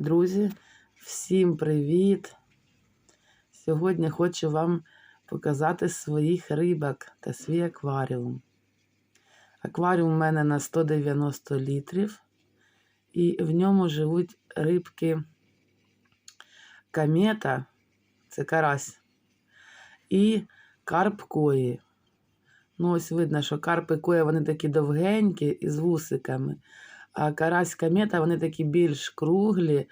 Друзі, всім привіт! Сьогодні хочу вам показати своїх рибок та свій акваріум. Акваріум у мене на 190 літрів, і в ньому живуть рибки камета, це карась, і карп кої. Ну, ось видно, що карпи кої вони такі довгенькі і з вусиками. А карась камета вони такі більш круглі,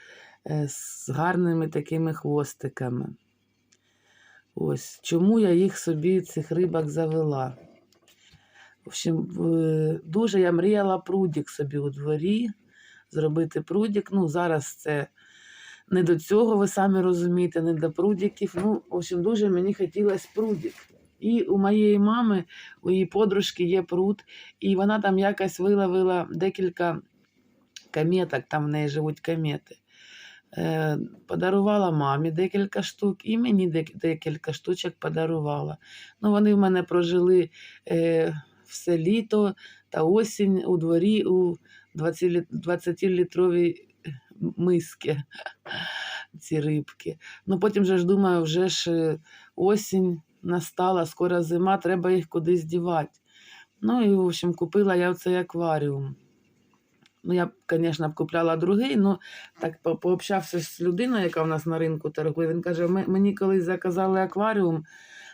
е, з гарними такими хвостиками. Ось чому я їх собі, цих рибок, завела. В общем, дуже я мріяла прудік собі у дворі, зробити прудік. Ну, зараз це не до цього, ви самі розумієте, не до прудіків. Ну, в общем, дуже мені хотілося прудік. І у моєї мами, у її подружки є пруд, і вона там якось виловила декілька каметок, там в неї живуть камети. Е, подарувала мамі декілька штук, і мені декілька штучок подарувала. Ну, вони в мене прожили е, все літо та осінь у дворі у 20-літровій миски ці рибки. Ну, потім же ж думаю, вже ж е, осінь настала, скоро зима, треба їх кудись дівати. Ну і, в общем, купила я цей акваріум. Ну, я звісно, б купляла другий, але так пообщався з людиною, яка в нас на ринку торгує. Він каже: «Ми- мені колись заказали акваріум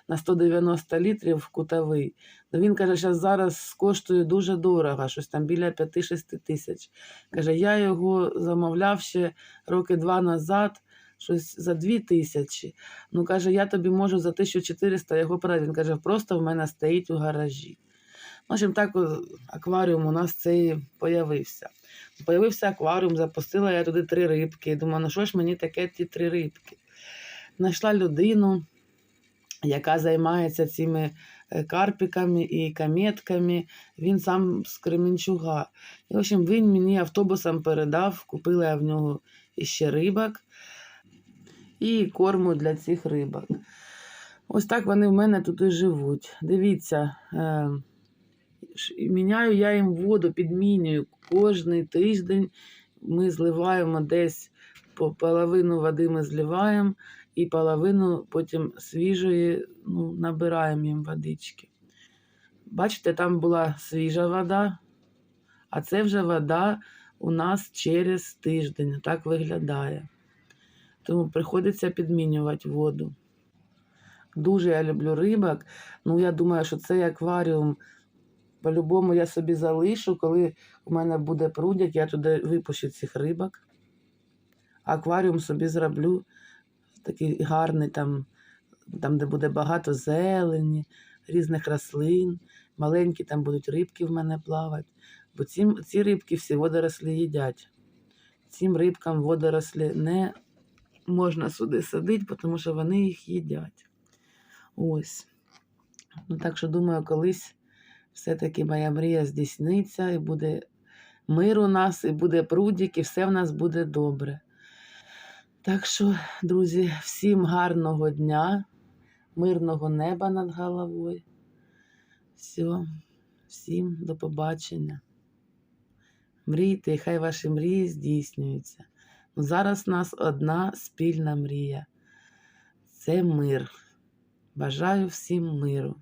на 190 літрів кутовий. Ну, він каже, що зараз коштує дуже дорого, щось там біля 5-6 тисяч. Каже, я його замовляв ще роки два назад. Щось за дві тисячі. Ну, каже, я тобі можу за 1400 його продати. Він каже, просто в мене стоїть у гаражі. В общем, так о, акваріум у нас цей появився. Появився акваріум, запустила я туди три рибки. Думаю, ну що ж мені таке ті три рибки? Знайшла людину, яка займається цими е, карпіками і каметками. Він сам з Кременчуга. І, в общем, він мені автобусом передав, купила я в нього іще рибок і корму для цих рибок. Ось так вони в мене тут і живуть. Дивіться, е, міняю я їм воду, підмінюю. Кожний тиждень ми зливаємо десь по половину води ми зливаємо, і половину потім свіжої ну, набираємо їм водички. Бачите, там була свіжа вода, а це вже вода у нас через тиждень. Так виглядає. Тому приходиться підмінювати воду. Дуже я люблю рибок. Ну, я думаю, що цей акваріум по-любому я собі залишу, коли у мене буде прудяк, я туди випущу цих рибок. Акваріум собі зроблю такий гарний, там, там де буде багато зелені, різних рослин. Маленькі там будуть рибки в мене плавати. Бо ці, ці рибки всі водорослі їдять. Цим рибкам водорослі не можна сюди садити, тому що вони їх їдять. Ось. Ну, так що, думаю, колись все-таки моя мрія здійсниться, і буде мир у нас, і буде прудік, і все в нас буде добре. Так що, друзі, всім гарного дня, мирного неба над головою. Все, всім до побачення. Мрійте, і хай ваші мрії здійснюються. Зараз в нас одна спільна мрія це мир. Бажаю всім миру.